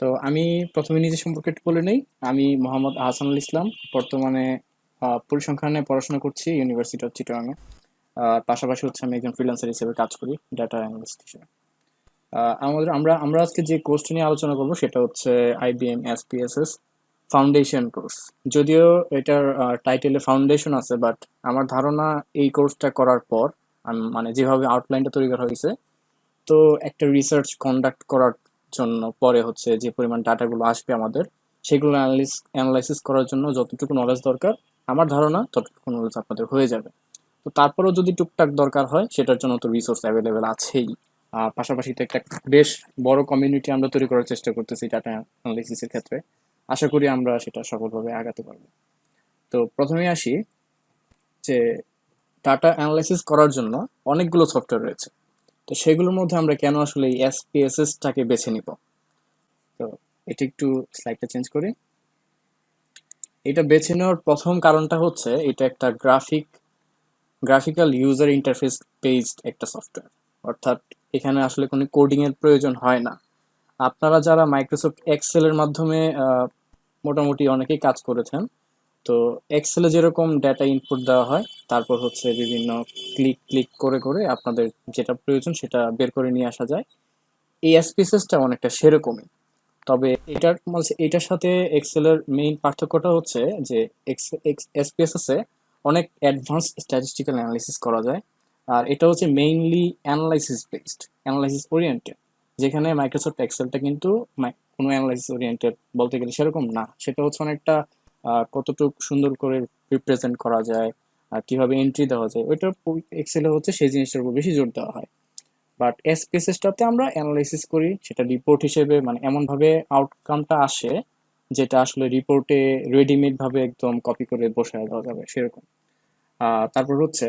তো আমি প্রথমে নিজের সম্পর্কে একটু বলে নেই। আমি মোহাম্মদ আহসানুল ইসলাম, বর্তমানে পরিসংখ্যানে পড়াশোনা করছি ইউনিভার্সিটি অফ চিটাগাংয়ে আর পাশাপাশি হচ্ছে আমি একজন ফ্রিল্যান্সার হিসেবে কাজ করি ডাটা অ্যানালিস্ট হিসেবে। আমাদের, আমরা আমরা আজকে যে কোর্সটি নিয়ে আলোচনা করব সেটা হচ্ছে আইবিএম এসপিএসএস ফাউন্ডেশন কোর্স যদিও এটার টাইটেলে ফাউন্ডেশন আছে বাট আমার ধারণা এই কোর্সটা করার পর মানে যেভাবে আউটলাইনটা তৈরি করা হয়েছে, তো একটা রিসার্চ কন্ডাক্ট করার জন্য পরে হচ্ছে যে পরিমাণ ডাটাগুলো আসবে আমাদের, সেগুলো অ্যানালিস অ্যানালাইসিস করার জন্য যতটুকু নলেজ দরকার, আমার ধারণা ততটুকু নলেজ আপনাদের হয়ে যাবে। তো তারপরেও যদি টুকটাক দরকার হয়, সেটার জন্য তো রিসোর্স অ্যাভেলেবেল আছেই। পাশাপাশি তো একটা বেশ বড় কমিউনিটি আমরা তৈরি করার চেষ্টা করতেছি ডাটা অ্যানালিসিসের ক্ষেত্রে। আশা করি আমরা সেটা সফলভাবে আগাতে পারব। তো প্রথমে আসি যে ডাটা অ্যানালাইসিস করার জন্য অনেকগুলো সফটওয়্যার রয়েছে। তো সেগুলোর মধ্যে আমরা কেন আসলে এই এসপিএসএসটাকে বেছে নিব? তো এটা একটু স্লাইডটা চেঞ্জ করি। এটা বেছে নেওয়ার প্রথম কারণটা হচ্ছে এটা একটা graphic graphical user interface based একটা সফটওয়্যার অর্থাৎ এখানে আসলে কোনো কোডিংয়ের প্রয়োজন হয় না। আপনারা যারা মাইক্রোসফট এক্সেলের মাধ্যমে মোটামুটি অনেকেই কাজ করেছেন তো এক্সেলে যেরকম ডেটা ইনপুট দেওয়া হয়, তারপর হচ্ছে বিভিন্ন ক্লিক ক্লিক করে করে আপনাদের যেটা প্রয়োজন সেটা বের করে নিয়ে আসা যায়। এই এসপিএসএসটা অনেকটা সেরকমই। তবে এটার এটার সাথে এক্সেলের মেইন পার্থক্যটা হচ্ছে যে এসপিএসএস অনেক অ্যাডভান্স স্ট্যাটিস্টিক্যাল অ্যানালাইসিস করা যায়। আর এটা হচ্ছে mainly analysis based analysis oriented যেখানে মাইক্রোসফট এক্সেলটা কিন্তু কোনো অ্যানালাইসিস ওরিয়েন্টেড বলতে গেলে সেরকম না। সেটা হচ্ছে অনেকটা কতটুকু সুন্দর করে রিপ্রেজেন্ট করা যায়, আর কীভাবে এন্ট্রি দেওয়া যায় ওইটা এক্সেলে হচ্ছে সেই জিনিসটার উপর বেশি জোর দেওয়া হয়। বাট এসপিএসএসটাতে আমরা অ্যানালাইসিস করি, সেটা রিপোর্ট হিসেবে মানে এমনভাবে আউটকামটা আসে, যেটা আসলে রিপোর্টে রেডিমেড ভাবে একদম কপি করে বসায় দেওয়া যাবে, সেরকম। তারপর হচ্ছে,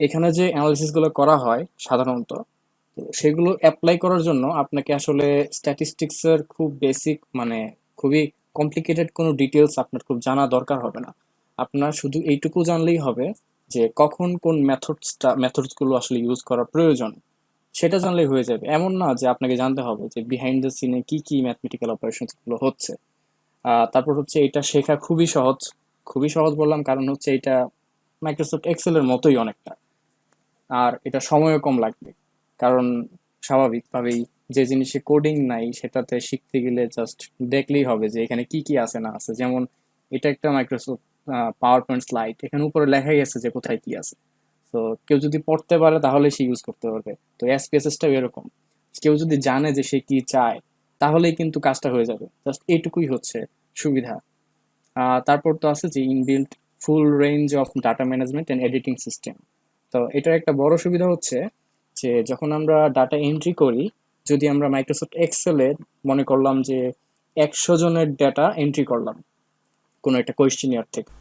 এখানে যে অ্যানালিসিসগুলো করা হয়, সাধারণত সেগুলো অ্যাপ্লাই করার জন্য আপনাকে আসলে স্ট্যাটিস্টিক্স এর খুব বেসিক মানে খুবই কমপ্লিকেটেড কোনো ডিটেলস আপনার খুব জানা দরকার হবে না। আপনার শুধু এইটুকু জানলেই হবে যে কখন কোন মেথডসটা মেথডসগুলো আসলে ইউজ করা প্রয়োজন। সেটা জানলেই হয়ে যাবে। এমন না যে আপনাকে জানতে হবে যে বিহাইন্ড দ্য সিনে কি কি ম্যাথমেটিক্যাল অপারেশনসগুলো হচ্ছে। তারপর হচ্ছে এটা শেখা খুবই সহজ। খুবই সহজ বললাম, কারণ হচ্ছে এটা মাইক্রোসফট এক্সেলের মতোই অনেকটা। আর এটা সময়ও কম লাগবে। কারণ স্বাভাবিকভাবেই যে জিনিসে কোডিং নাই, সেটাতে শিখতে গেলে জাস্ট দেখলেই হবে যে এখানে কি কি আছে না আছে। যেমন এটা একটা মাইক্রোসফট পাওয়ার পয়েন্ট স্লাইড এখানে উপরে লেখাই আছে যে কোথায় কি আছে। তো কেউ যদি পড়তে পারে তাহলে সে ইউজ করতে পারবে। তো এসপিএসএসটাও এরকম। কেউ যদি জানে যে সে কি চায়, তাহলেই কিন্তু কাজটা হয়ে যাবে। জাস্ট এইটুকুই হচ্ছে সুবিধা। তারপর তো আছে যে inbuilt full range of data management and editing system তো এটার একটা বড় সুবিধা হচ্ছে যে যখন আমরা ডাটা এন্ট্রি করি যদি আমরা মাইক্রোসফট এক্সেলে মনে করলাম যে একশো জনের ডাটা এন্ট্রি করলাম, কোনো একটা কোয়েশ্চেনিয়ার থেকে।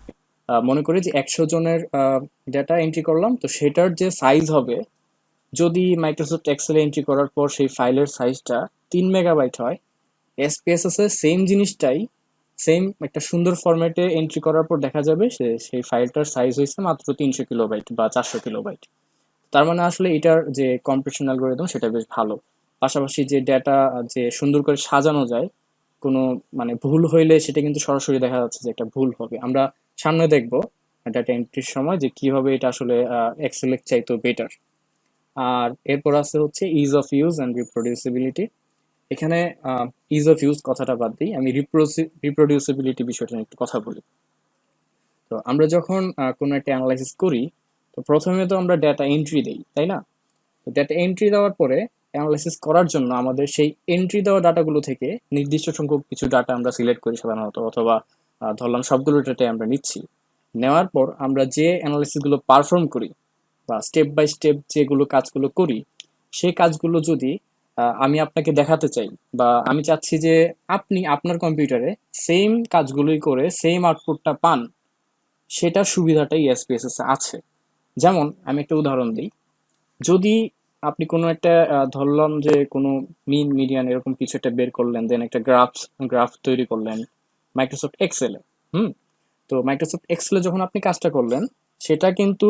মনে করি যে একশো জনের ডাটা এন্ট্রি করলাম, তো সেটার যে সাইজ হবে, যদি মাইক্রোসফট এক্সেলে এন্ট্রি করার পর সেই ফাইলের সাইজটা তিন মেগাবাইট হয় এসপিএসএস এর সেম জিনিসটাই সেম একটা সুন্দর ফরম্যাটে এন্ট্রি করার পর দেখা যাবে সে, সেই ফাইলটার সাইজ হয়েছে মাত্র তিনশো কিলোবাইট বা চারশো কিলোবাইট তার মানে আসলে এটার যে কম্প্রেশন অ্যালগোরিদম সেটা বেশ ভালো। পাশাপাশি যে ডেটা যে সুন্দর করে সাজানো যায়, কোনো মানে ভুল হইলে সেটা কিন্তু সরাসরি দেখা যাচ্ছে যে একটা ভুল হবে। আমরা সামনে দেখব ডাটা এন্ট্রির সময় যে কীভাবে এটা আসলে এক্সেলের চাইতো বেটার আর এরপর আছে হচ্ছে ease of use and reproducibility এখানে ইজ অফ ইউজ কথাটা বাদ দিই। আমি রিপ্রোডিউসিবিলিটি বিষয়টা নিয়ে একটু কথা বলি। তো আমরা যখন কোনো একটা অ্যানালাইসিস করি, তো প্রথমে তো আমরা ডেটা এন্ট্রি দেই, তাই না? তো ডেটা এন্ট্রি দেওয়ার পরে অ্যানালাইসিস করার জন্য আমাদের সেই এন্ট্রি দেওয়া ডাটাগুলো থেকে নির্দিষ্ট সংখ্যক কিছু ডাটা আমরা সিলেক্ট করি সাধারণত, অথবা ধরলাম সবগুলো ডাটাই আমরা নিচ্ছি। নেওয়ার পর আমরা যে অ্যানালাইসিসগুলো পারফর্ম করি, বা স্টেপ বাই স্টেপ যেগুলো কাজগুলো করি, সেই কাজগুলো যদি আমি আপনাকে দেখাতে চাই, বা আমি চাচ্ছি যে আপনি আপনার কম্পিউটারে সেম কাজগুলোই করে সেম আউটপুটটা পান, সেটার সুবিধাটাই এসপিএসএস আছে। যেমন, আমি একটা উদাহরণ দিই। যদি আপনি কোনো একটা ধরলাম যে কোনো মিন, মিডিয়ান এরকম কিছু একটা বের করলেন দেন একটা গ্রাফ গ্রাফ তৈরি করলেন মাইক্রোসফট এক্সেলে হুম? তো মাইক্রোসফট এক্সেলে যখন আপনি কাজটা করলেন, সেটা কিন্তু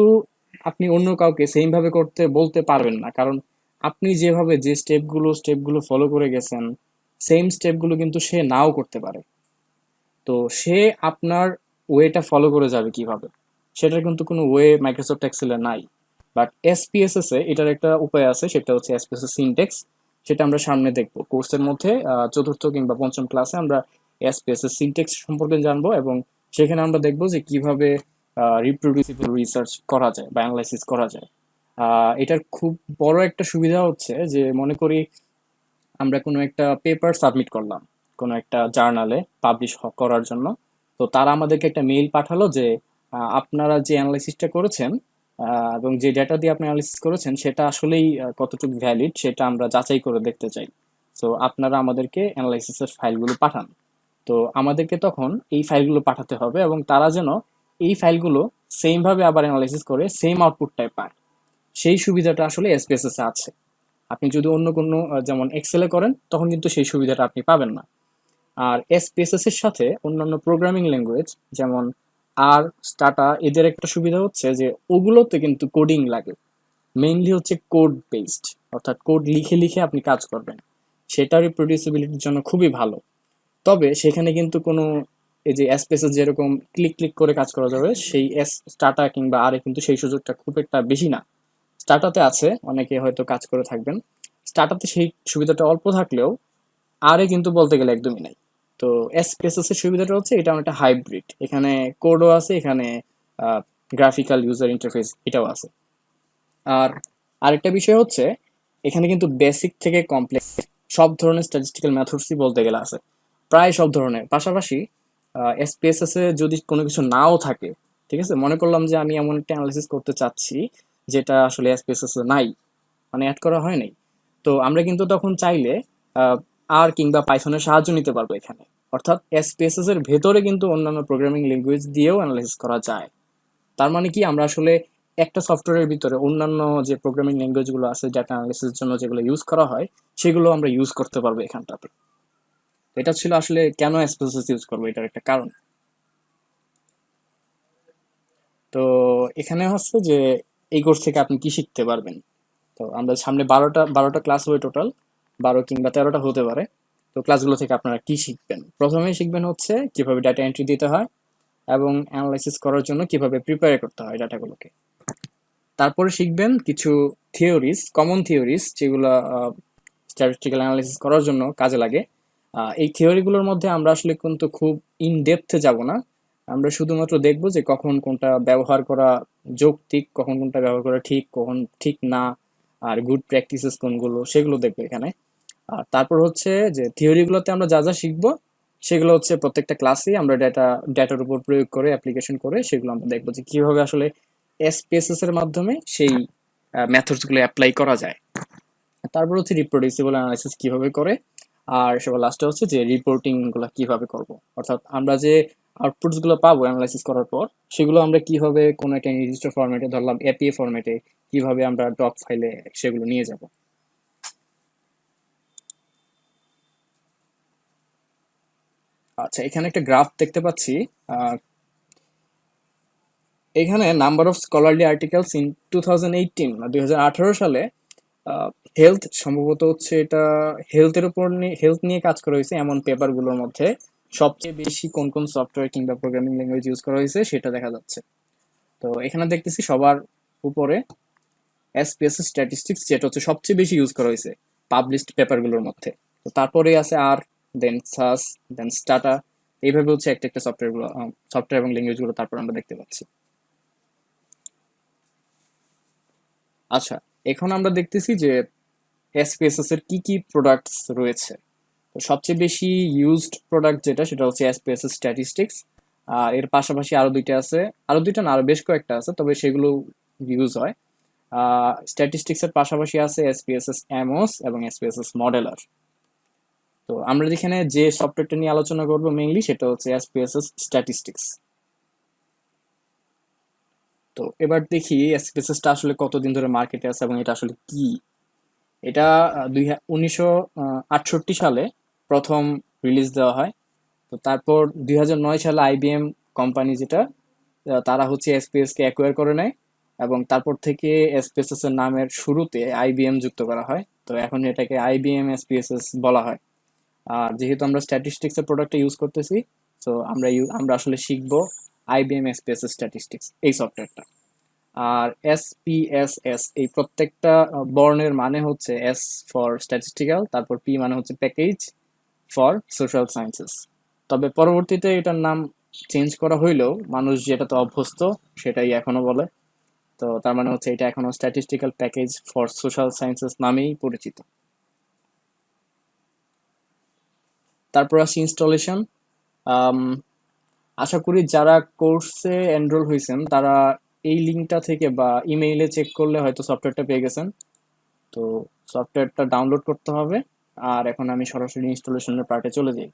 আপনি অন্য কাউকে সেম ভাবে করতে, বলতে পারবেন না। কারণ আপনি যেভাবে যে স্টেপগুলো স্টেপগুলো ফলো করে গেছেন সেম স্টেপগুলো কিন্তু সে নাও করতে পারে। তো সে আপনার ওয়েটা ফলো করে যাবে কীভাবে? সেটার কিন্তু কোনো ওয়ে মাইক্রোসফট এক্সেলে নাই। বাট এসপিএসএস এ এটার একটা উপায় আছে, সেটা হচ্ছে এসপিএসএস সিনটেক্স সেটা আমরা সামনে দেখব। কোর্সের মধ্যে চতুর্থ কিংবা পঞ্চম ক্লাসে আমরা এসপিএসএস সিনটেক্স সম্পর্কে জানব এবং সেখানে আমরা দেখব যে কীভাবে রিপ্রোডিউসিবল রিসার্চ করা যায় বা অ্যানালাইসিস করা যায়। এটার খুব বড় একটা সুবিধা হচ্ছে যে মনে করি আমরা কোনো একটা পেপার সাবমিট করলাম, কোনো একটা জার্নালে পাবলিশ করার জন্য। তো তারা আমাদেরকে একটা মেইল পাঠালো যে আপনারা যে অ্যানালাইসিসটা করেছেন এবং যে ডেটা দিয়ে আপনি অ্যানালাইসিস করেছেন, সেটা আসলেই কতটুকু ভ্যালিড সেটা আমরা যাচাই করে দেখতে চাই। তো আপনারা আমাদেরকে অ্যানালাইসিসের ফাইলগুলো পাঠান। তো, আমাদেরকে তখন এই ফাইলগুলো পাঠাতে হবে এবং তারা যেন এই ফাইলগুলো সেম ভাবে আবার অ্যানালাইসিস করে সেম আউটপুটটাই পায়। সেই সুবিধাটা আসলে এসপিএসএস এ আছে। আপনি যদি অন্য কোনো যেমন এক্সেলে করেন, তখন কিন্তু সেই সুবিধাটা আপনি পাবেন না। আর এসপিএসএস এর সাথে অন্যান্য প্রোগ্রামিং ল্যাঙ্গুয়েজ যেমন আর স্টাটা এদের একটা সুবিধা হচ্ছে যে ওগুলোতে কিন্তু কোডিং লাগে। মেইনলি হচ্ছে কোড বেসড অর্থাৎ কোড লিখে লিখে আপনি কাজ করবেন। সেটা রিপ্রোডিউসিবিলিটির জন্য খুবই ভালো। তবে সেখানে কিন্তু কোনো এই যে এসপিএসএস যেরকম ক্লিক ক্লিক করে কাজ করা যাবে, সেই এস স্টাটা কিংবা আরে কিন্তু সেই সুযোগটা খুব একটা বেশি না। স্টার্টাতে আছে, অনেকে হয়তো কাজ করে থাকবেন। স্টার্টাতে সেই সুবিধাটা অল্প থাকলেও আরে কিন্তু বলতে গেলে একদমই নাই। তো এসপিএসএস এর সুবিধাটা হচ্ছে এটা একটা হাইব্রিড এখানে কোডও আছে, এখানে গ্রাফিক্যাল ইউজার ইন্টারফেস এটাও আছে। আর আরেকটা বিষয় হচ্ছে, এখানে কিন্তু বেসিক থেকে কমপ্লেক্স সব ধরনের স্ট্যাটিস্টিক্যাল মেথডসই বলতে গেলে আছে। প্রায় সব ধরনের। পাশাপাশি এসপিএসএস এ যদি কোনো কিছু নাও থাকে, ঠিক আছে? মনে করলাম যে আমি এমন একটা অ্যানালাইসিস করতে চাচ্ছি, যেটা আসলে এসপিএসএস নাই। মানে অ্যাড করা হয় নাই। তো আমরা কিন্তু তখন চাইলে আর কিংবা পাইথনের সাহায্য নিতে পারব এখানে। অর্থাৎ এসপিএসএস এর ভেতরে কিন্তু অন্যান্য প্রোগ্রামিং ল্যাঙ্গুয়েজ দিয়েও অ্যানালাইসিস করা যায়। তার মানে কি? আমরা আসলে একটা সফটওয়্যারের ভিতরে অন্যান্য যে প্রোগ্রামিং ল্যাঙ্গুয়েজগুলো আছে ডাটা অ্যানালিসিসের জন্য যেগুলো ইউজ করা হয়, সেগুলো আমরা ইউজ করতে পারব এখানটাতে। এটা ছিল আসলে কেন এসপিএসএস ইউজ করব এটার একটা কারণ। তো এখানে হচ্ছে যে এই কোর্স থেকে আপনি কি শিখতে পারবেন? তো আমরা সামনে বারোটা বারোটা ক্লাস হবে টোটাল বারো কিংবা তেরোটা হতে পারে। তো ক্লাসগুলো থেকে আপনারা কি শিখবেন? প্রথমেই শিখবেন হচ্ছে কীভাবে ডাটা এন্ট্রি দিতে হয় এবং অ্যানালাইসিস করার জন্য কীভাবে প্রিপেয়ার করতে হয় ডাটাগুলোকে তারপরে শিখবেন কিছু থিওরিজ কমন থিওরিজ যেগুলো স্ট্যাটিস্টিক্যাল অ্যানালাইসিস করার জন্য কাজে লাগে। এই থিওরিগুলোর মধ্যে আমরা আসলে কিন্তু খুব ইন ডেপথে যাব না। আমরা শুধুমাত্র দেখব যে কখন কোনটা ব্যবহার করা যৌক্তিক, কখন কোনটা ব্যবহার করা ঠিক, কখন ঠিক না, আর গুড প্র্যাকটিসেস কোনগুলো, সেগুলো দেখব এখানে। আর তারপর হচ্ছে যে থিওরিগুলোতে আমরা যা যা শিখব, সেগুলো হচ্ছে প্রত্যেকটা ক্লাসেই আমরা ডেটা ডেটার উপর প্রয়োগ করে অ্যাপ্লিকেশন করে, সেগুলো আমরা দেখব যে কীভাবে আসলে এসপিএসএস এর মাধ্যমে সেই মেথডসগুলো অ্যাপ্লাই করা যায়। তারপর হচ্ছে রিপ্রোডিউসিবল অ্যানালাইসিস কীভাবে করে, আর সবার লাস্টে হচ্ছে যে রিপোর্টিংগুলো কীভাবে করব। অর্থাৎ আমরা যে আউটপুটসগুলো পাবো অ্যানালাইসিস করার পর, সেগুলো আমরা কীভাবে কোনো একটা নির্দিষ্ট ফরম্যাটে ধরলাম এপিএ ফরম্যাটে কীভাবে আমরা ডক ফাইলে সেগুলো নিয়ে যাব। আচ্ছা এখানে একটা গ্রাফ দেখতে পাচ্ছি। এখানে number of scholarly articles in two thousand আঠারো সালে হেলথ, সম্ভবত হচ্ছে এটা হেলথের উপর হেলথ নিয়ে কাজ করা হয়েছে এমন পেপারগুলোর মধ্যে। সবচেয়ে বেশি কোন কোন সফটওয়্যার কিংবা প্রোগ্রামিং ল্যাঙ্গুয়েজ ইউজ করা হয়েছে সেটা দেখা যাচ্ছে। তো এখানে দেখতেছি সবার উপরে এসপিএসএস স্ট্যাটিস্টিক্স যেটা হচ্ছে সবচেয়ে বেশি ইউজ করা হয়েছে পাবলিশড পেপারগুলোর মধ্যে। তো তারপরে আছে আর দেন সাস দেন স্টাটা এইভাবে হচ্ছে একটা একটা সফটওয়্যারগুলো সফটওয়্যার এবং ল্যাঙ্গুয়েজগুলো তারপর আমরা দেখতে পাচ্ছি। আচ্ছা এখন আমরা দেখতেছি যে এসপিএসএস এর কি কি প্রোডাক্টস রয়েছে। তো সবচেয়ে বেশি ইউজড প্রোডাক্ট যেটা, সেটা হচ্ছে এসপিএসএস স্ট্যাটিস্টিক্স আর এর পাশাপাশি আরও দুইটা আছে। আরও দুইটা না, আরও বেশ কয়েকটা আছে, তবে সেগুলো ইউজ হয়। স্ট্যাটিস্টিক্স এর পাশাপাশি আছে এসপিএসএস এমওস এবং এসপিএসএস মডেলার তো আমরা যেখানে যে সফটওয়্যারটা নিয়ে আলোচনা করব মেইনলি সেটা হচ্ছে এসপিএসএস স্ট্যাটিস্টিক্স তো এবার দেখি এসপিএসএসটা আসলে কতদিন ধরে মার্কেটে আছে এবং এটা আসলে কি? এটা দুই উনিশশো সালে প্রথম রিলিজ দেওয়া হয়। তো তারপর দুই সালে আইবিএম কোম্পানি যেটা তারা হচ্ছে এসপিএস কে অ্যাকোয়ার করে নেয় এবং তারপর থেকে এসপিএসএস এর নামের শুরুতে আইবিএম যুক্ত করা হয়। তো এখন এটাকে আইবিএম এসপিএসএস বলা হয়। আর যেহেতু আমরা স্ট্যাটিস্টিক্সের প্রোডাক্টটা ইউজ করতেছি সো আমরা আমরা আসলে শিখব আইবিএম এসপিএস স্ট্যাটিস্টিক্স এই সফটওয়্যারটা আর এস পি এস এস এই প্রত্যেকটা বর্ণের মানে হচ্ছে এস ফর স্ট্যাটিস্টিক্যাল তারপর পি মানে হচ্ছে প্যাকেজ ফর সোশ্যাল সায়েন্সেস তবে পরবর্তীতে এটার নাম চেঞ্জ করা হইলেও মানুষ যেটাতে অভ্যস্ত, সেটাই এখনও বলে। তো তার মানে হচ্ছে এটা এখনও statistical package for social sciences নামেই পরিচিত। তারপর আসি ইনস্টলেশন আশা করি যারা কোর্সে এনরোল হয়েছেন তারা এই লিঙ্কটা থেকে বা ইমেইলে চেক করলে হয়তো সফটওয়্যারটা পেয়ে গেছেন। তো সফটওয়্যারটা ডাউনলোড করতে হবে। আর এখন আমি সরাসরি ইনস্টলেশনের পার্টে চলে যাই।